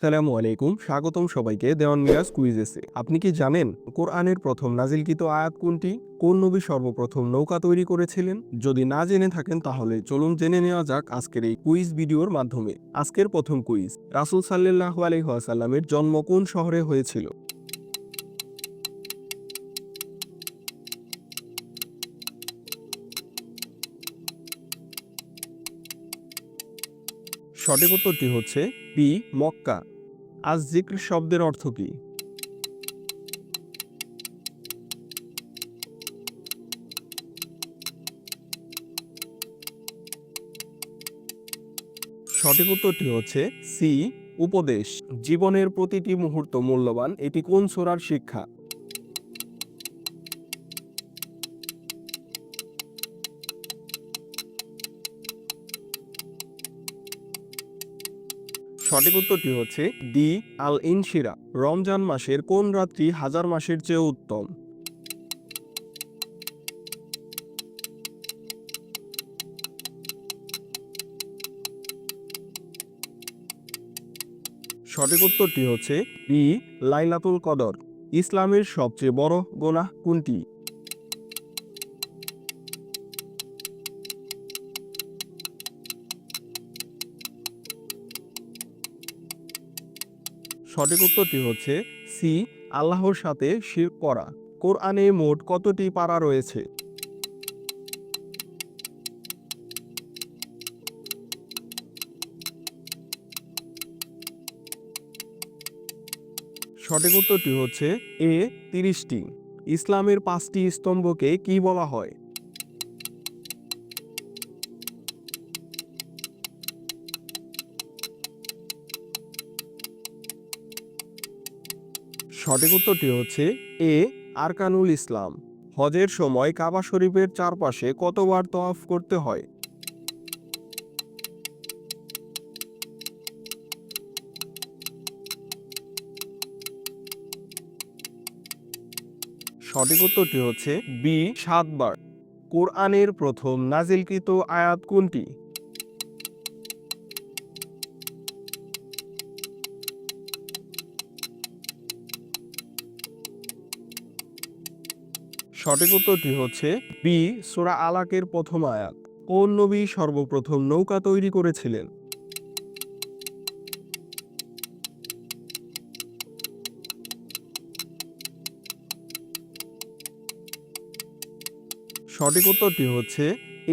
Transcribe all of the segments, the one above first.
আসসালামু আলাইকুম, স্বাগতম সবাইকে দেওয়ান মিরাজ কুইজেসে আপনি কি জানেন কোরআনের প্রথম নাজিলকৃত আয়াত কোনটি? কোন নবী সর্বপ্রথম নৌকা তৈরি করেছিলেন? যদি না জেনে থাকেন তাহলে চলুন জেনে নেওয়া যাক আজকের এই কুইজ ভিডিওর মাধ্যমে। আজকের প্রথম কুইজ, রাসুল সাল্লাহ আলহাসাল্লামের জন্ম কোন শহরে হয়েছিল? সঠিক উত্তরটি হচ্ছে বি মক্কা। আজ জিক্র শব্দের অর্থ কি? সঠিক উত্তরটি হচ্ছে সি, উপদেশ। জীবনের প্রতিটি মুহূর্ত মূল্যবান। এটি কোন সোরার শিক্ষা? সঠিক উত্তরটি হচ্ছে ডি আল ইনশিরা রমজান মাসের কোন রাত্রি হাজার মাসের চেয়ে উত্তম? সঠিক উত্তরটি হচ্ছে বি লাইলাতুল কদর। ইসলামের সবচেয়ে বড় গোনাহ কোনটি? সঠিক উত্তরটি হচ্ছে সি, আল্লাহর সাথে শির করা। কোরআনে মোট কতটি পারা রয়েছে? সঠিক উত্তরটি হচ্ছে এ, তিরিশটি। ইসলামের পাঁচটি স্তম্ভকে কি বলা হয়? সঠিক উত্তরটি হচ্ছে এ, আরকানুল ইসলাম। হজের সময় কাবা শরীফের চারপাশে কতবার তওয়াফ করতে হয়? সঠিক উত্তরটি হচ্ছে বি, সাতবার। কোরআনের প্রথম নাজিলকৃত আয়াত কোনটি? সঠিক উত্তরটি হচ্ছে বি, সোরা আলাকের প্রথম আয়াত। কোন নবী সর্বপ্রথম নৌকা তৈরি করেছিলেন? সঠিক উত্তরটি হচ্ছে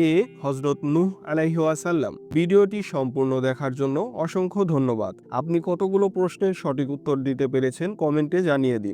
এ হজরত নূহ আলাইহি ওয়াসাল্লাম। ভিডিওটি সম্পূর্ণ দেখার জন্য অসংখ্য ধন্যবাদ। আপনি কতগুলো প্রশ্নের সঠিক উত্তর দিতে পেরেছেন কমেন্টে জানিয়ে দিন।